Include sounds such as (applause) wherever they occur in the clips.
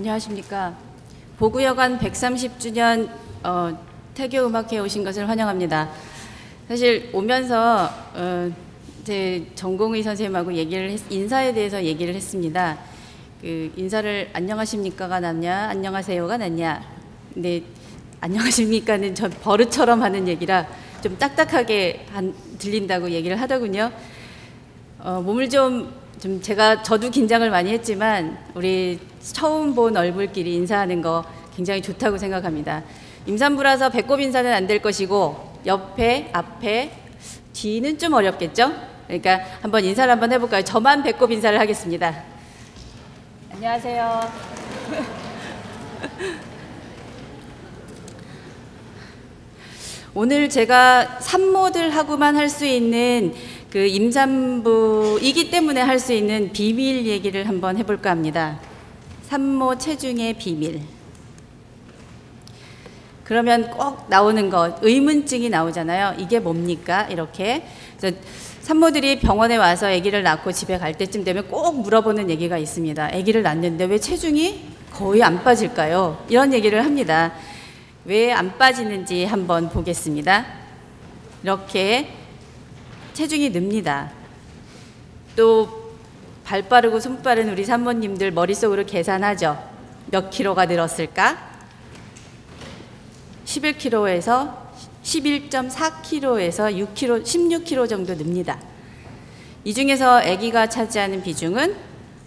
안녕하십니까. 보구여관 130주년 어, 태교 음악회에 오신 것을 환영합니다. 사실 오면서 어, 제 전공의 선생님하고 얘기를 했, 인사에 대해서 얘기를 했습니다. 그 인사를 안녕하십니까가 낫냐, 안녕하세요가 낫냐. 근데 안녕하십니까는 저 버릇처럼 하는 얘기라 좀 딱딱하게 한, 들린다고 얘기를 하더군요. 어, 몸을 좀, 좀 제가 저도 긴장을 많이 했지만 우리 처음 본 얼굴끼리 인사하는 거 굉장히 좋다고 생각합니다. 임산부라서 배꼽 인사는 안 될 것이고 옆에, 앞에, 뒤는 좀 어렵겠죠? 그러니까 한번 인사를 한번 해볼까요? 저만 배꼽 인사를 하겠습니다. 안녕하세요. (laughs) 오늘 제가 산모들하고만 할 수 있는 그 임산부이기 때문에 할 수 있는 비밀 얘기를 한번 해볼까 합니다. 산모 체중의 비밀. 그러면 꼭 나오는 것, 의문증이 나오잖아요. 이게 뭡니까? 이렇게. 산모들이 병원에 와서 아기를 낳고 집에 갈 때쯤 되면 꼭 물어보는 얘기가 있습니다. 아기를 낳는데 왜 체중이 거의 안 빠질까요? 이런 얘기를 합니다. 왜 안 빠지는지 한번 보겠습니다. 이렇게 체중이 늡니다. 또 발 빠르고 손 빠른 우리 산모님들 머릿속으로 계산하죠. 몇 킬로가 늘었을까? 11kg에서 11.4kg에서 6kg, 16kg 정도 늡니다. 이 중에서 아기가 차지하는 비중은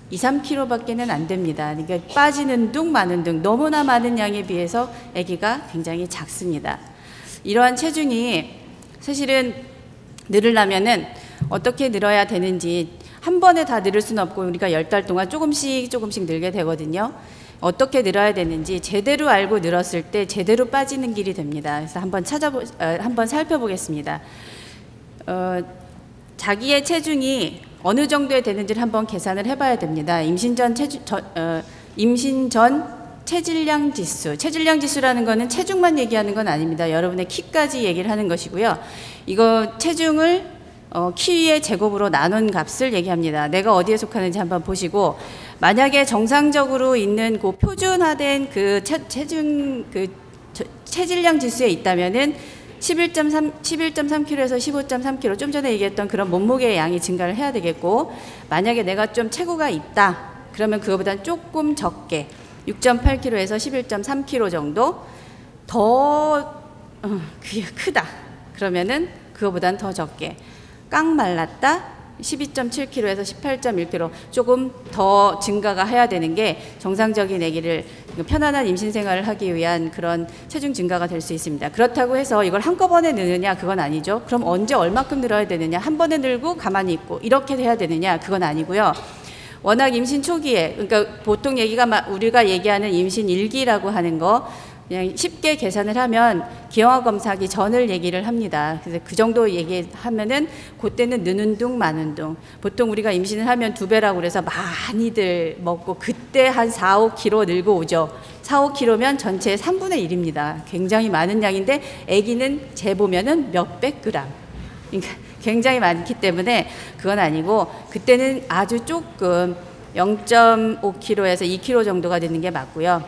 2, 3kg밖에는 안 됩니다. 그러니까 빠지는 둥 마는 둥 너무나 많은 양에 비해서 아기가 굉장히 작습니다. 이러한 체중이 사실은 늘으려면은 어떻게 늘어야 되는지 한 번에 다 늘을 수는 없고 우리가 열 달 동안 조금씩 조금씩 늘게 되거든요. 어떻게 늘어야 되는지 제대로 알고 늘었을 때 제대로 빠지는 길이 됩니다. 그래서 한번 찾아보, 어, 한번 살펴보겠습니다. 어, 자기의 체중이 어느 정도에 되는지를 한번 계산을 해봐야 됩니다. 임신 전 체중, 저, 어, 임신 전 체질량 지수. 체질량 지수라는 거는 체중만 얘기하는 건 아닙니다. 여러분의 키까지 얘기를 하는 것이고요. 이거 체중을 어, 키의 제곱으로 나눈 값을 얘기합니다. 내가 어디에 속하는지 한번 보시고 만약에 정상적으로 있는 그 표준화된 그 체, 체중 그 저, 체질량 지수에 있다면은 11.3 11.3kg에서 15.3kg 좀 전에 얘기했던 그런 몸무게의 양이 증가를 해야 되겠고 만약에 내가 좀 체구가 있다 그러면 그거보다 조금 적게 6.8kg에서 11.3kg 정도 더 어, 그게 크다 그러면은 그거보단 더 적게 깡 말랐다 12.7kg에서 18.1kg 조금 더 증가가 해야 되는 게 정상적인 아기를 편안한 임신 생활을 하기 위한 그런 체중 증가가 될 수 있습니다. 그렇다고 해서 이걸 한꺼번에 느느냐 그건 아니죠. 그럼 언제 얼마큼 늘어야 되느냐 한 번에 늘고 가만히 있고 이렇게 해야 되느냐 그건 아니고요. 워낙 임신 초기에 그러니까 보통 얘기가 우리가 얘기하는 임신 일기라고 하는 거 그냥 쉽게 계산을 하면 기형아 검사하기 전을 얘기를 합니다. 그래서 그 정도 얘기하면은 그때는 느는 둥 마는 둥. 보통 우리가 임신을 하면 두 배라고 그래서 많이들 먹고 그때 한 4, 5kg 늘고 오죠. 4, 5kg면 전체의 3분의 1입니다. 굉장히 많은 양인데 아기는 재보면은 몇백 그램. 그러니까 굉장히 많기 때문에 그건 아니고 그때는 아주 조금 0.5kg에서 2kg 정도가 되는 게 맞고요.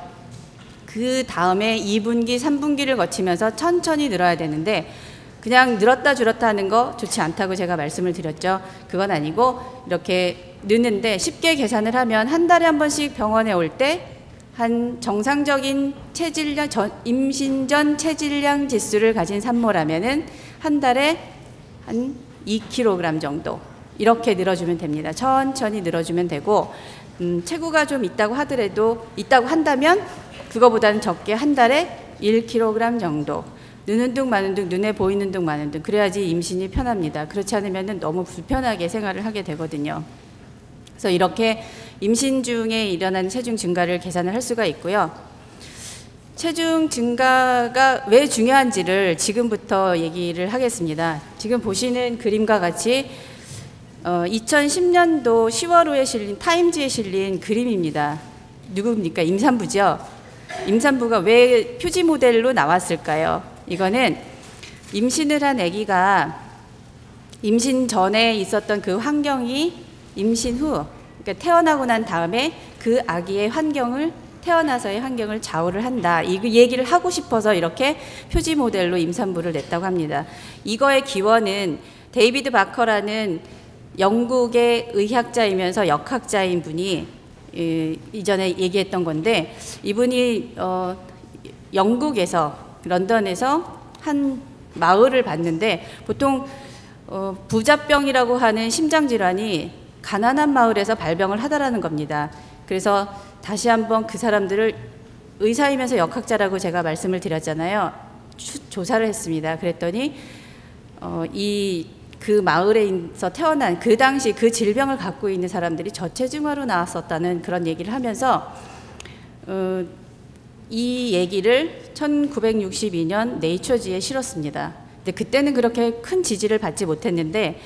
그 다음에 2분기, 3분기를 거치면서 천천히 늘어야 되는데 그냥 늘었다 줄었다 하는 거 좋지 않다고 제가 말씀을 드렸죠. 그건 아니고 이렇게 느는데 쉽게 계산을 하면 한 달에 한 번씩 병원에 올 때 한 정상적인 체질량 전, 임신 전 체질량 지수를 가진 산모라면은 한 달에 한 2kg 정도 이렇게 늘어주면 됩니다. 천천히 늘어주면 되고 음, 체구가 좀 있다고 하더라도 있다고 한다면 그거보다는 적게 한 달에 1kg 정도. 느는 둥 마는 둥 눈에 보이는 둥 마는 둥 그래야지 임신이 편합니다. 그렇지 않으면 너무 불편하게 생활을 하게 되거든요. 그래서 이렇게 임신 중에 일어나는 체중 증가를 계산을 할 수가 있고요. 체중 증가가 왜 중요한지를 지금부터 얘기를 하겠습니다. 지금 보시는 그림과 같이 어, 2010년도 10월 호에 실린 타임즈에 실린 그림입니다. 누굽니까? 임산부죠. 임산부가 왜 표지 모델로 나왔을까요? 이거는 임신을 한 아기가 임신 전에 있었던 그 환경이 임신 후 그러니까 태어나고 난 다음에 그 아기의 환경을 태어나서의 환경을 좌우를 한다. 이 얘기를 하고 싶어서 이렇게 표지 모델로 임산부를 냈다고 합니다. 이거의 기원은 데이비드 바커라는 영국의 의학자이면서 역학자인 분이 예, 이전에 얘기했던 건데 이분이 어, 영국에서 런던에서 한 마을을 봤는데 보통 어, 부자병이라고 하는 심장 질환이 가난한 마을에서 발병을 하다라는 겁니다. 그래서 다시 한번 그 사람들을 의사이면서 역학자라고 제가 말씀을 드렸잖아요. 추, 조사를 했습니다. 그랬더니 어, 이 그 마을에서 태어난 그 당시 그 질병을 갖고 있는 사람들이 저체중아로 나왔었다는 그런 얘기를 하면서 어, 이 얘기를 1962년 네이처지에 실었습니다. 근데 그때는 그렇게 큰 지지를 받지 못했는데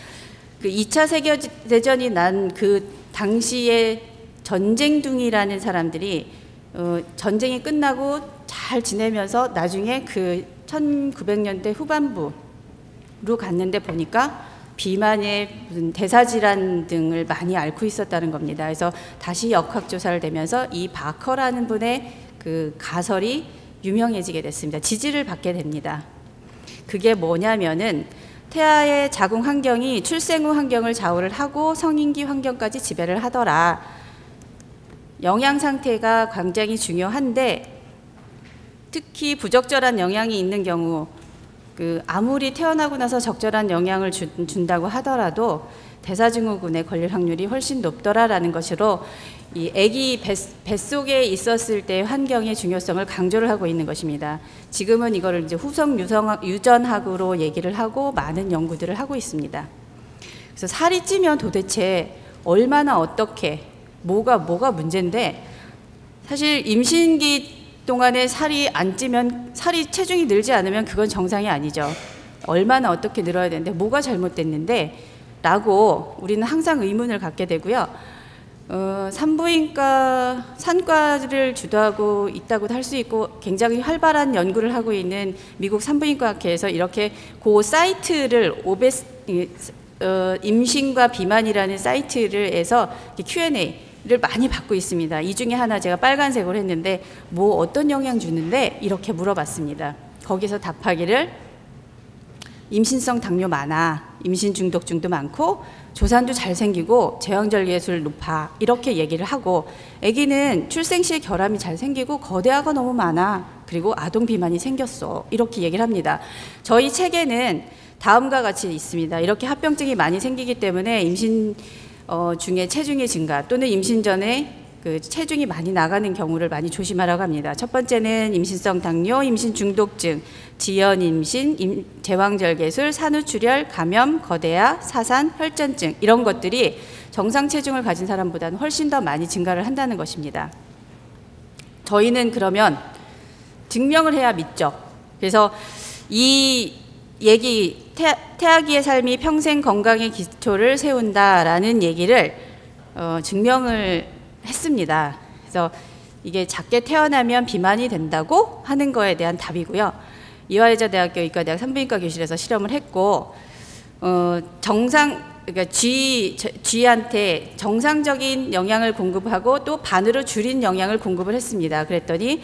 그 2차 세계대전이 난 그 당시에 전쟁둥이라는 사람들이 어, 전쟁이 끝나고 잘 지내면서 나중에 그 1900년대 후반부로 갔는데 보니까 비만의 무슨 대사질환 등을 많이 앓고 있었다는 겁니다. 그래서 다시 역학조사를 되면서 이 바커라는 분의 그 가설이 유명해지게 됐습니다. 지지를 받게 됩니다. 그게 뭐냐면은 태아의 자궁 환경이 출생 후 환경을 좌우를 하고 성인기 환경까지 지배를 하더라. 영양 상태가 굉장히 중요한데 특히 부적절한 영양이 있는 경우 그 아무리 태어나고 나서 적절한 영양을 주, 준다고 하더라도 대사증후군에 걸릴 확률이 훨씬 높더라라는 것으로 이 아기 뱃속에 있었을 때 환경의 중요성을 강조를 하고 있는 것입니다. 지금은 이거를 이제 후성 유성, 유전학으로 얘기를 하고 많은 연구들을 하고 있습니다. 그래서 살이 찌면 도대체 얼마나 어떻게 뭐가 뭐가 문제인데 사실 임신기 동안에 살이 안 찌면 살이 체중이 늘지 않으면 그건 정상이 아니죠. 얼마나 어떻게 늘어야 되는데 뭐가 잘못됐는데 라고 우리는 항상 의문을 갖게 되고요. 어, 산부인과 산과를 주도하고 있다고도 할 수 있고 굉장히 활발한 연구를 하고 있는 미국 산부인과학회에서 이렇게 그 사이트를 오베스 어, 임신과 비만이라는 사이트를 해서 Q&A 를 많이 받고 있습니다. 이 중에 하나 제가 빨간색으로 했는데 뭐 어떤 영향 주는데 이렇게 물어봤습니다. 거기서 답하기를 임신성 당뇨 많아, 임신 중독증도 많고 조산도 잘 생기고 제왕절개술 높아 이렇게 얘기를 하고 아기는 출생 시에 결함이 잘 생기고 거대화가 너무 많아 그리고 아동 비만이 생겼어 이렇게 얘기를 합니다. 저희 책에는 다음과 같이 있습니다. 이렇게 합병증이 많이 생기기 때문에 임신 어, 중에 체중의 증가 또는 임신 전에 그 체중이 많이 나가는 경우를 많이 조심하라고 합니다. 첫 번째는 임신성 당뇨, 임신 중독증, 지연 임신, 임, 제왕절개술, 산후출혈, 감염, 거대화, 사산, 혈전증 이런 것들이 정상 체중을 가진 사람보다는 훨씬 더 많이 증가를 한다는 것입니다. 저희는 그러면 증명을 해야 믿죠. 그래서 이 얘기 태, 태아기의 삶이 평생 건강의 기초를 세운다라는 얘기를 어, 증명을 했습니다. 그래서 이게 작게 태어나면 비만이 된다고 하는 거에 대한 답이고요. 이화여자 대학교 의과대학 산부인과 교실에서 실험을 했고 어, 정상 그러니까 쥐 쥐한테 정상적인 영양을 공급하고 또 반으로 줄인 영양을 공급을 했습니다. 그랬더니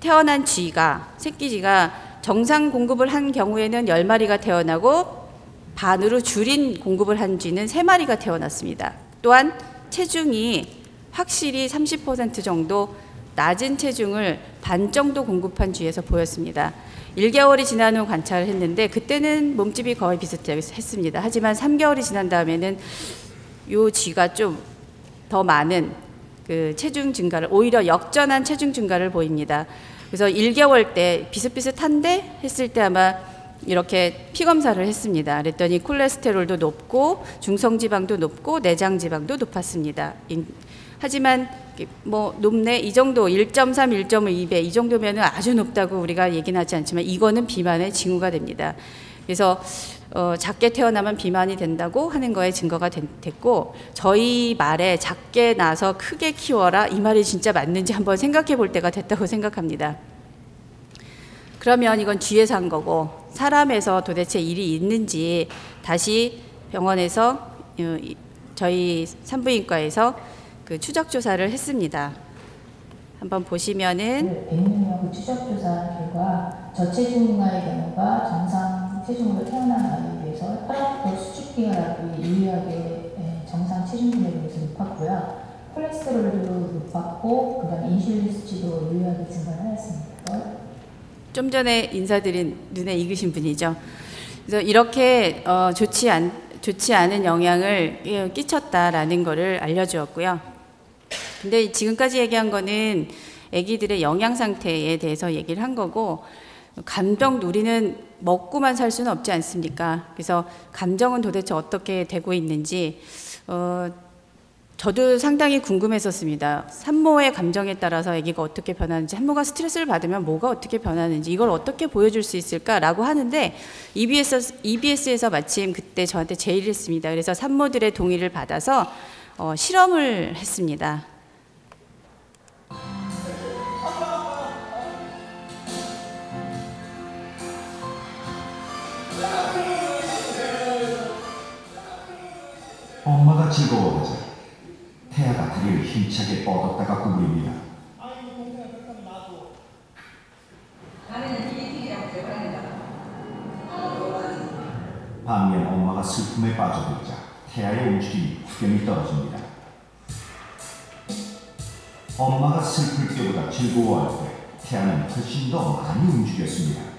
태어난 쥐가 새끼 쥐가 정상 공급을 한 경우에는 열마리가 태어나고 반으로 줄인 공급을 한 쥐는 세마리가 태어났습니다. 또한 체중이 확실히 30% 정도 낮은 체중을 반 정도 공급한 쥐에서 보였습니다. 1개월이 지난 후 관찰을 했는데 그때는 몸집이 거의 비슷했습니다. 하지만 3개월이 지난 다음에는 요 쥐가 좀 더 많은 그 체중 증가를 오히려 역전한 체중 증가를 보입니다. 그래서 1개월 때 비슷비슷한데 했을 때 아마 이렇게 피 검사를 했습니다. 그랬더니 콜레스테롤도 높고 중성지방도 높고 내장지방도 높았습니다. 하지만 뭐 높네 이 정도 1.3, 1.5, 2배 이 정도면은 아주 높다고 우리가 얘기는 하지 않지만 이거는 비만의 징후가 됩니다. 그래서 어, 작게 태어나면 비만이 된다고 하는 거에 증거가 된, 됐고 저희 말에 작게 나서 크게 키워라 이 말이 진짜 맞는지 한번 생각해 볼 때가 됐다고 (laughs) 생각합니다. 그러면 이건 쥐에서 한 거고 사람에서 도대체 일이 있는지 다시 병원에서 어, 저희 산부인과에서 그 추적 조사를 했습니다. 한번 보시면은 백민력 추적 조사 결과 저체중아의 경우가 정상 체중으로 태어난 아이에 비해서 혈압도 수축기혈압이 유의하게 예, 정상 체중분에 비해서 높았고요. 콜레스테롤도 높았고 그다음 인슐린 수치도 유의하게 증가하였습니다. 좀 전에 인사드린 눈에 익으신 분이죠. 그래서 이렇게 어, 좋지 않 좋지 않은 영향을 예, 끼쳤다라는 것을 알려주었고요. 근데 지금까지 얘기한 거는 아기들의 영양 상태에 대해서 얘기를 한 거고 감정 놀이는 먹고만 살 수는 없지 않습니까? 그래서 감정은 도대체 어떻게 되고 있는지 어, 저도 상당히 궁금했었습니다. 산모의 감정에 따라서 아기가 어떻게 변하는지, 산모가 스트레스를 받으면 뭐가 어떻게 변하는지, 이걸 어떻게 보여줄 수 있을까라고 하는데 EBS, EBS에서 마침 그때 저한테 제의를 했습니다. 그래서 산모들의 동의를 받아서 어, 실험을 했습니다. 즐거워하자 태아가 다리를 힘차게 뻗었다가 구부립니다. 반면 엄마가 슬픔에 빠져들자 태아의 움직임이 확연히 떨어집니다. 엄마가 슬플 때보다 즐거워할 때 태아는 훨씬 더 많이 움직였습니다.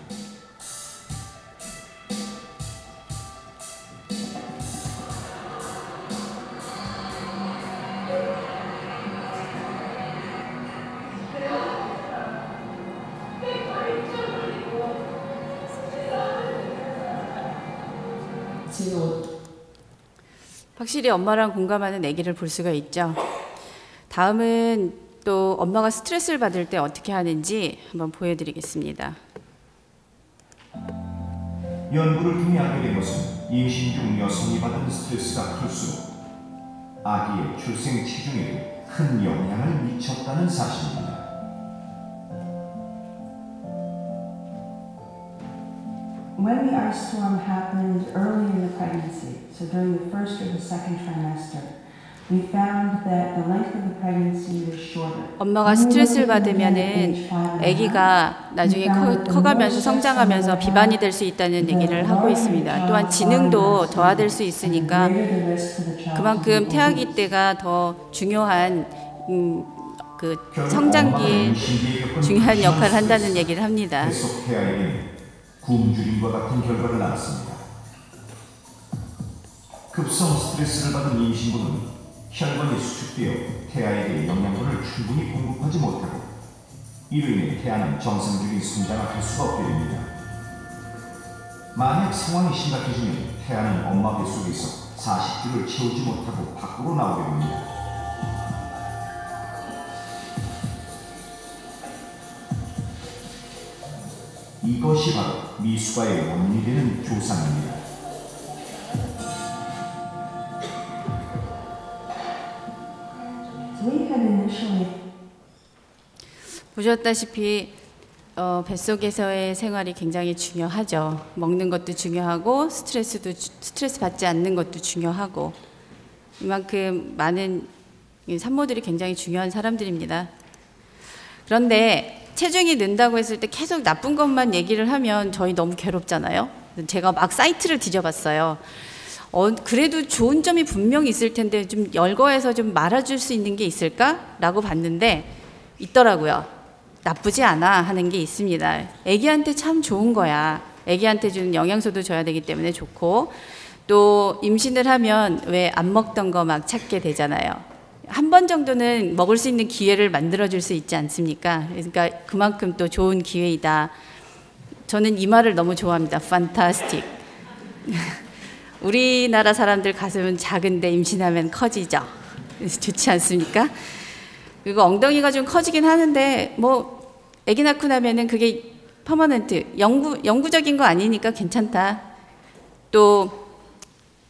확실히 엄마랑 공감하는 아기를 볼 수가 있죠. 다음은 또 엄마가 스트레스를 받을 때 어떻게 하는지 한번 보여드리겠습니다. 연구를 통해 알게 된 것은 임신 중 여성이 받은 스트레스가 클수록 아기의 출생 체중에도 큰 영향을 미쳤다는 사실입니다. When the ice storm happened early in the pregnancy, so during the first or the second trimester, we found that the length of the pregnancy was shorter. 엄마가 스트레스를 받으면은 아기가 나중에 커, 커가면서 성장하면서 비반이 될 수 있다는 얘기를 하고 있습니다. 또한 지능도 저하될 수 있으니까 그만큼 태아기 때가 더 중요한 음, 그 성장기에 중요한 역할을 한다는 얘기를 합니다. 굶주림과 같은 결과를 낳았습니다. 급성 스트레스를 받은 임신부는 혈관이 수축되어 태아에게 영양분을 충분히 공급하지 못하고 이로 인해 태아는 정상적인 성장을 할 수가 없게 됩니다. 만약 상황이 심각해지면 태아는 엄마 뱃속에서 40주를 채우지 못하고 밖으로 나오게 됩니다. 이것이 바로 미숙아의 원인이 되는 조상입니다. 보셨다시피 어, 뱃속에서의 생활이 굉장히 중요하죠. 먹는 것도 중요하고 스트레스도 주- 스트레스 받지 않는 것도 중요하고 이만큼 많은 이 산모들이 굉장히 중요한 사람들입니다. 그런데 체중이 는다고 했을 때 계속 나쁜 것만 얘기를 하면 저희 너무 괴롭잖아요. 제가 막 사이트를 뒤져봤어요. 어, 그래도 좋은 점이 분명히 있을 텐데 좀 열거해서 좀 말아줄 수 있는 게 있을까라고 봤는데 있더라고요. 나쁘지 않아 하는 게 있습니다. 아기한테 참 좋은 거야. 아기한테 주는 영양소도 줘야 되기 때문에 좋고 또 임신을 하면 왜 안 먹던 거 막 찾게 되잖아요. 한 번 정도는 먹을 수 있는 기회를 만들어 줄 수 있지 않습니까? 그러니까 그만큼 또 좋은 기회이다. 저는 이 말을 너무 좋아합니다. 판타스틱. (laughs) 우리나라 사람들 가슴은 작은데 임신하면 커지죠. 좋지 않습니까? 그리고 엉덩이가 좀 커지긴 하는데 뭐 아기 낳고 나면은 그게 퍼머넌트 영구 영구적인 거 아니니까 괜찮다. 또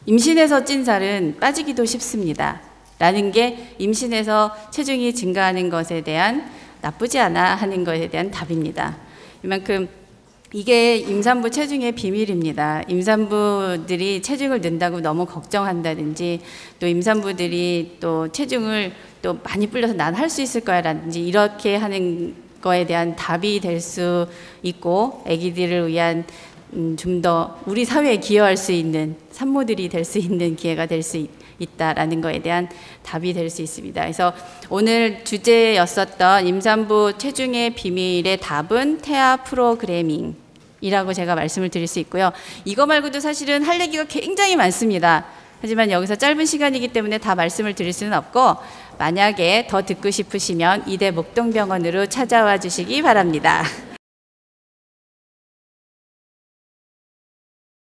임신해서 찐 살은 빠지기도 쉽습니다. 라는 게 임신해서 체중이 증가하는 것에 대한 나쁘지 않아 하는 것에 대한 답입니다. 이만큼 이게 임산부 체중의 비밀입니다. 임산부들이 체중을 는다고 너무 걱정한다든지 또 임산부들이 또 체중을 또 많이 불려서 난 할 수 있을 거야라든지 이렇게 하는 거에 대한 답이 될 수 있고 아기들을 위한 음, 좀더 우리 사회에 기여할 수 있는 산모들이 될 수 있는 기회가 될 수 있다라는 거에 대한 답이 될 수 있습니다. 그래서 오늘 주제였었던 임산부 체중의 비밀의 답은 태아 프로그래밍. 이라고 제가 말씀을 드릴 수 있고요. 이거 말고도 사실은 할 얘기가 굉장히 많습니다. 하지만 여기서 짧은 시간이기 때문에 다 말씀을 드릴 수는 없고 만약에 더 듣고 싶으시면 이대 목동병원으로 찾아와 주시기 바랍니다.